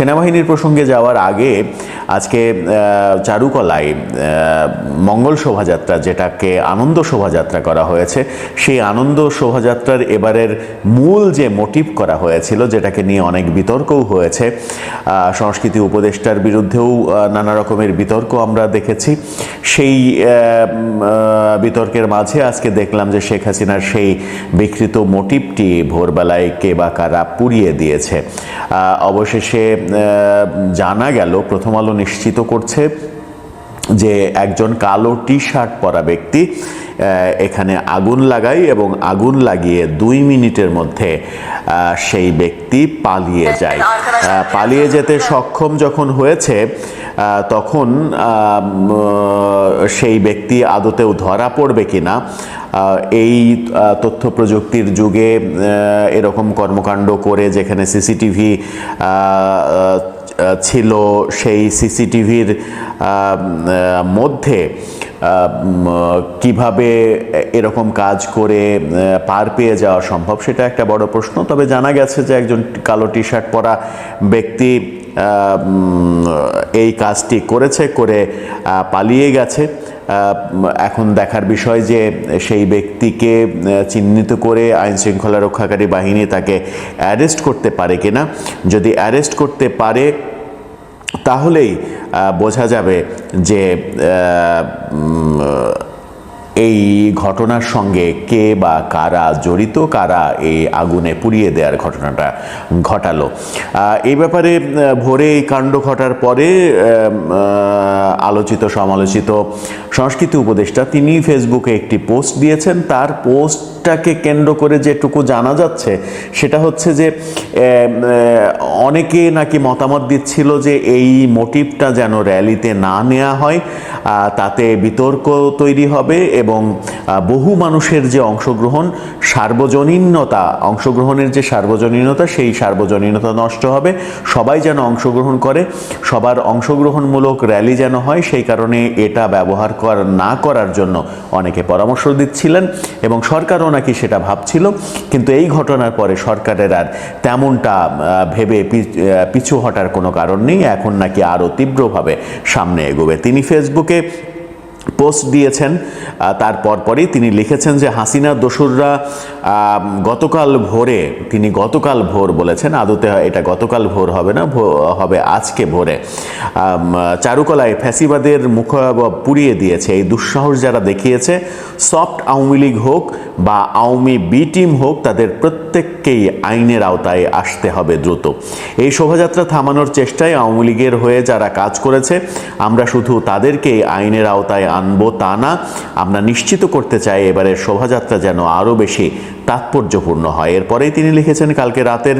সেনাবাহিনীর প্রসঙ্গে যাওয়ার আগে আজকে চারুকলায় মঙ্গল শোভাযাত্রা যেটাকে আনন্দ শোভাযাত্রা করা হয়েছে, সেই আনন্দ শোভাযাত্রার এবারের মূল যে মোটিভ করা হয়েছিল, যেটাকে নিয়ে অনেক বিতর্কও হয়েছে সংস্কৃতি উপদেষ্টার বিরুদ্ধেও নানা রকমের বিতর্ক আমরা দেখেছি। সেই বিতর্কের মাঝে আজকে দেখলাম যে শেখ হাসিনার সেই বিকৃত মোটিভটি ভোরবেলায় কে বা কারা পুড়িয়ে দিয়েছে। অবশেষে জানা গেল প্রথম আলো নিশ্চিত করছে যে একজন কালো টি শার্ট পরা ব্যক্তি এখানে আগুন লাগায় এবং আগুন লাগিয়ে দুই মিনিটের মধ্যে সেই ব্যক্তি পালিয়ে যায়। পালিয়ে যেতে সক্ষম যখন হয়েছে তখন সেই ব্যক্তি আদতেও ধরা পড়বে কিনা আহ, এই তথ্য প্রযুক্তির যুগে এরকম কর্মকাণ্ড করে যেখানে সিসিটিভি ছিল সেই সিসিটিভির মধ্যে কীভাবে এরকম কাজ করে পার পেয়ে যাওয়া সম্ভব সেটা একটা বড় প্রশ্ন। তবে জানা গেছে যে একজন কালো টি শার্ট পরা ব্যক্তি এই কাজটি করেছে, করে পালিয়ে গেছে। এখন দেখার বিষয় যে সেই ব্যক্তিকে চিহ্নিত করে আইন শৃঙ্খলা রক্ষাকারী বাহিনী তাকে অ্যারেস্ট করতে পারে কিনা। যদি অ্যারেস্ট করতে পারে, তাহলেই বোঝা যাবে যে এই ঘটনার সঙ্গে কে বা কারা জড়িত, কারা এই আগুনে পুড়িয়ে দেওয়ার ঘটনাটা ঘটালো। এই ব্যাপারে ভোরে এই কাণ্ড ঘটার পরে আলোচিত, সমালোচিত সংস্কৃতি উপদেষ্টা তিনি ফেসবুকে একটি পোস্ট দিয়েছেন। তার পোস্টটাকে কেন্দ্র করে যেটুকু জানা যাচ্ছে, সেটা হচ্ছে যে অনেকে নাকি মতামত দিচ্ছিল যে এই মোটিভটা যেন র্যালিতে না নেওয়া হয় তাতে বিতর্ক তৈরি হবে এবং বহু মানুষের যে অংশগ্রহণ, সার্বজনীনতা, অংশগ্রহণের যে সার্বজনীনতা, সেই সার্বজনীনতা নষ্ট হবে। সবাই যেন অংশগ্রহণ করে, সবার অংশগ্রহণমূলক র্যালি যেন হয়, সেই কারণে এটা ব্যবহার কর, না করার জন্য অনেকে পরামর্শ দিচ্ছিলেন এবং সরকারও নাকি সেটা ভাবছিল। কিন্তু এই ঘটনার পরে সরকারের আর তেমনটা ভেবে পিছু হটার কোনো কারণ নেই। এখন নাকি আরও তীব্রভাবে সামনে এগোবে। তিনি ফেসবুকে পোস্ট দিয়েছেন আহ, তার পরপরই তিনি লিখেছেন যে হাসিনা দোসররা গতকাল ভোরে তিনি গতকাল ভোর বলেছেন আদতে এটা গতকাল ভোর হবে না হবে আজকে ভোরে চারুকলায় ফ্যাসিবাদের মুখ পুড়িয়ে দিয়েছে এই দুঃসাহস যারা দেখিয়েছে সফট আওয়ামী লীগ হোক বা আওয়ামী বি টিম হোক তাদের প্রত্যেককেই আইনের আওতায় আসতে হবে দ্রুত। এই শোভাযাত্রা থামানোর চেষ্টায় আওয়ামী লীগের হয়ে যারা কাজ করেছে, আমরা শুধু তাদেরকেই আইনের আওতায় আনব তা না, আমরা নিশ্চিত করতে চাই এবারের শোভাযাত্রা যেন আরও বেশি তাৎপর্যপূর্ণ হয়। এরপরেই তিনি লিখেছেন, কালকে রাতের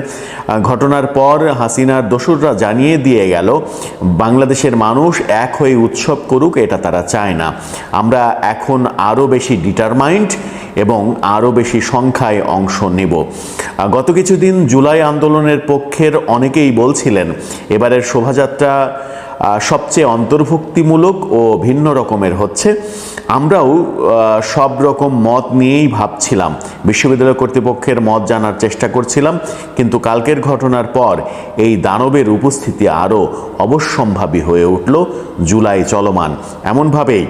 ঘটনার পর হাসিনার দোসররা জানিয়ে দিয়ে গেল, বাংলাদেশের মানুষ এক হয়ে উৎসব করুক, এটা তারা চায় না। আমরা এখন আরও বেশি ডিটারমাইন্ড এবং আরও বেশি সংখ্যায় অংশ নেব। গত কিছুদিন জুলাই আন্দোলনের পক্ষের অনেকেই বলছিলেন, এবারের শোভাযাত্রা সবচেয়ে অন্তর্ভুক্তিমূলক ও ভিন্ন রকমের হচ্ছে। আমরাও সব রকম মত নিয়েই ভাবছিলাম। বিশ্ববিদ্যালয় কর্তৃপক্ষের মত জানার চেষ্টা করছিলাম, কিন্তু কালকের ঘটনার পর এই দানবের উপস্থিতি আরও অবশ্যম্ভাবী হয়ে উঠল। জুলাই চলমান। এমনভাবেই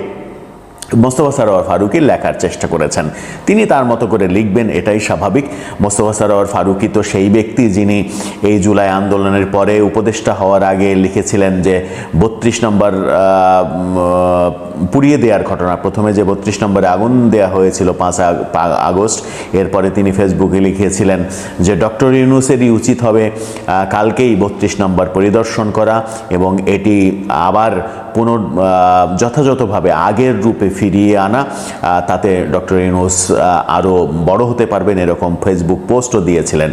মোস্তফা সারোয়ার ফারুকি লেখার চেষ্টা করেছেন। তিনি তার মতো করে লিখবেন, এটাই স্বাভাবিক। মোস্তফা সারোয়ার ফারুকি তো সেই ব্যক্তি যিনি এই জুলাই আন্দোলনের পরে উপদেষ্টা হওয়ার আগে লিখেছিলেন যে, বত্রিশ নম্বর পুড়িয়ে দেওয়ার ঘটনা। প্রথমে যে বত্রিশ নম্বরে আগুন দেওয়া হয়েছিল পাঁচ আগস্ট, এরপরে তিনি ফেসবুকে লিখেছিলেন যে, ডক্টর ইউনুসেরই উচিত হবে কালকেই বত্রিশ নম্বর পরিদর্শন করা এবং এটি আবার পুনর যথাযথভাবে আগের রূপে ফিরিয়ে আনা তাতে ডক্টর ইনোস আরও বড় হতে পারবেন এরকম ফেসবুক পোস্টও দিয়েছিলেন।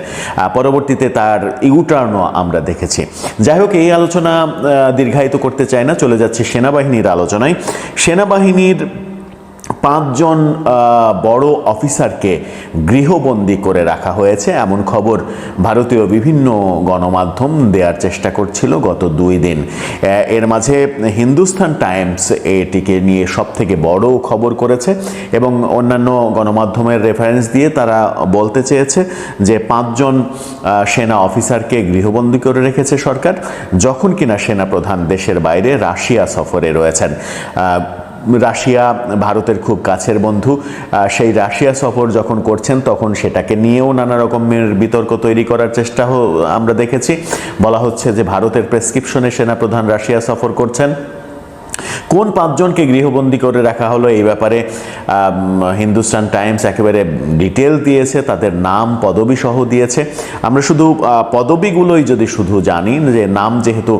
পরবর্তীতে তার ইউটার্নও আমরা দেখেছি। যাই হোক, এই আলোচনা দীর্ঘায়িত করতে চায় না, চলে যাচ্ছে সেনাবাহিনীর আলোচনায়। সেনাবাহিনীর পাঁচজন বড় অফিসারকে গৃহবন্দী করে রাখা হয়েছে। এমন খবর ভারতীয় বিভিন্ন গণমাধ্যম দেওয়ার চেষ্টা করছিল গত দুই দিন। এর মাঝে হিন্দুস্তান টাইমস এটিকে নিয়ে সব থেকে বড় খবর করেছে এবং অন্যান্য গণমাধ্যমের রেফারেন্স দিয়ে তারা বলতে চেয়েছে যে পাঁচজন সেনা অফিসারকে গৃহবন্দী করে রেখেছে সরকার, যখন কিনা সেনা প্রধান দেশের বাইরে রাশিয়া সফরে রয়েছেন। রাশিয়া ভারতের খুব কাছের বন্ধু সেই রাশিয়া সফর যখন করছেন তখন সেটাকে নিয়েও নানা রকমের বিতর্ক তৈরি করার চেষ্টা আমরা দেখেছি। বলা হচ্ছে যে ভারতের প্রেসক্রিপশনে সেনাপ্রধান রাশিয়া সফর করছেন। কোন পাঁচজনকে গৃহবন্দী করে রাখা হলো এই ব্যাপারে হিন্দুস্তান টাইমস একেবারে ডিটেল দিয়েছে, তাদের নাম পদবি সহ দিয়েছে। আমরা শুধু পদবিগুলোই যদি শুধু জানি, যে নাম যেহেতু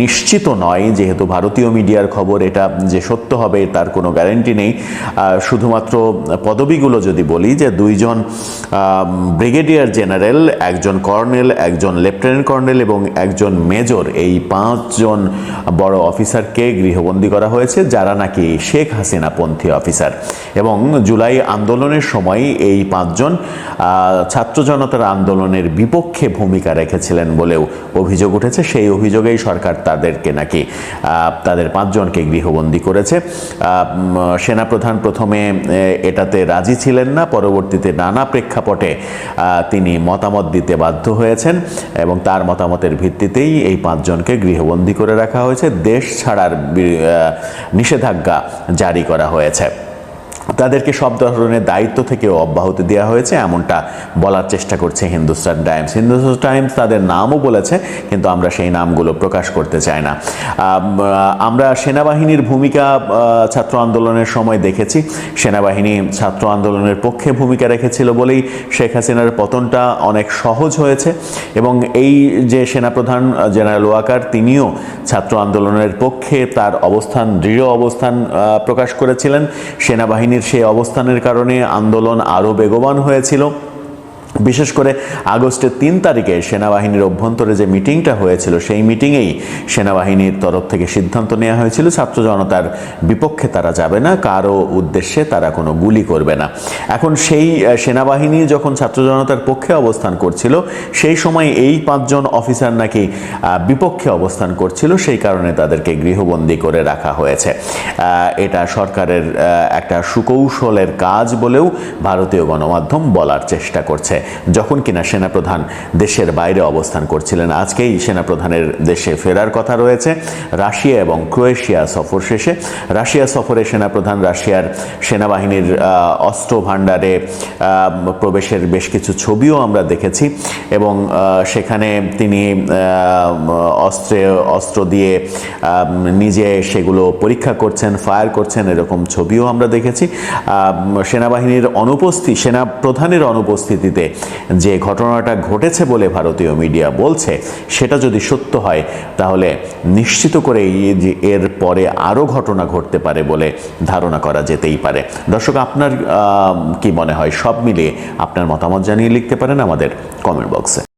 নিশ্চিত নয়, যেহেতু ভারতীয় মিডিয়ার খবর এটা যে সত্য হবে তার কোনো গ্যারেন্টি নেই। শুধুমাত্র পদবিগুলো যদি বলি, যে দুইজন ব্রিগেডিয়ার জেনারেল, একজন কর্নেল, একজন লেফটেন্যান্ট কর্নেল এবং একজন মেজর, এই পাঁচজন বড় অফিসারকে গৃহবন্দী করা হয়েছে, যারা নাকি শেখ হাসিনা পন্থী অফিসার। এবং জুলাই আন্দোলনের সময় এই পাঁচজন ছাত্র জনতার আন্দোলনের বিপক্ষে ভূমিকা রেখেছিলেন বলেও অভিযোগ উঠেছে। সেই অভিযোগেই সরকার তাদেরকে নাকি তাদের পাঁচজনকে গৃহবন্দী করেছে। সেনাপ্রধান প্রথমে এটাতে রাজি ছিলেন না। পরবর্তীতে নানা প্রেক্ষাপটে তিনি মতামত দিতে বাধ্য হয়েছেন এবং তার মতামতের ভিত্তিতেই এই পাঁচজনকে গৃহবন্দী করে রাখা হয়েছে। দেশ ছাড়ার নিষেধাজ্ঞা জারি করা হয়েছে। তাদেরকে সব ধরনের দায়িত্ব থেকেও অব্যাহতি দেওয়া হয়েছে, এমনটা বলার চেষ্টা করছে হিন্দুস্তান টাইমস। হিন্দুস্তান টাইমস তাদের নামও বলেছে, কিন্তু আমরা সেই নামগুলো প্রকাশ করতে চাই না। আমরা সেনাবাহিনীর ভূমিকা ছাত্র আন্দোলনের সময় দেখেছি। সেনাবাহিনী ছাত্র আন্দোলনের পক্ষে ভূমিকা রেখেছিল বলেই শেখ হাসিনার পতনটা অনেক সহজ হয়েছে এবং এই যে সেনাপ্রধান জেনারেল ওয়াকার, তিনিও ছাত্র আন্দোলনের পক্ষে তার অবস্থান, দৃঢ় অবস্থান প্রকাশ করেছিলেন। সেনাবাহিনীর সেই অবস্থানের কারণে আন্দোলন আরও বেগবান হয়েছিল। বিশেষ করে আগস্টের তিন তারিখে সেনাবাহিনীর অভ্যন্তরে যে মিটিংটা হয়েছিল, সেই মিটিংয়েই সেনাবাহিনীর তরফ থেকে সিদ্ধান্ত নেওয়া হয়েছিল, ছাত্র জনতার বিপক্ষে তারা যাবে না কারও উদ্দেশ্যে তারা কোনো গুলি করবে না। এখন সেই সেনাবাহিনী যখন ছাত্র জনতার পক্ষে অবস্থান করছিল, সেই সময় এই পাঁচজন অফিসার নাকি বিপক্ষে অবস্থান করছিল, সেই কারণে তাদেরকে গৃহবন্দী করে রাখা হয়েছে। এটা সরকারের একটা সুকৌশলের কাজ বলেও ভারতীয় গণমাধ্যম বলার চেষ্টা করছে। যখন কিনা সেনাপ্রধান দেশের বাইরে অবস্থান করছিলেন, আজকেই সেনাপ্রধানের দেশে ফেরার কথা রয়েছে। রাশিয়া এবং ক্রোয়েশিয়া সফর শেষে, রাশিয়া সফরে সেনাপ্রধান রাশিয়ার সেনাবাহিনীর অস্ত্র ভাণ্ডারে প্রবেশের বেশ কিছু ছবিও আমরা দেখেছি এবং সেখানে তিনি অস্ত্রে, অস্ত্র দিয়ে নিজে সেগুলো পরীক্ষা করছেন, ফায়ার করছেন, এরকম ছবিও আমরা দেখেছি। সেনাবাহিনীর অনুপস্থিতি সেনা প্রধানের অনুপস্থিতিতে যে ঘটনাটা ঘটেছে বলে ভারতীয় মিডিয়া বলছে, সেটা যদি সত্য হয়, তাহলে নিশ্চিত করে যে এর পরে আরও ঘটনা ঘটতে পারে বলে ধারণা করা যেতেই পারে। দর্শক, আপনার কি মনে হয়? সব মিলিয়ে আপনার মতামত জানিয়ে লিখতে পারেন আমাদের কমেন্ট বক্সে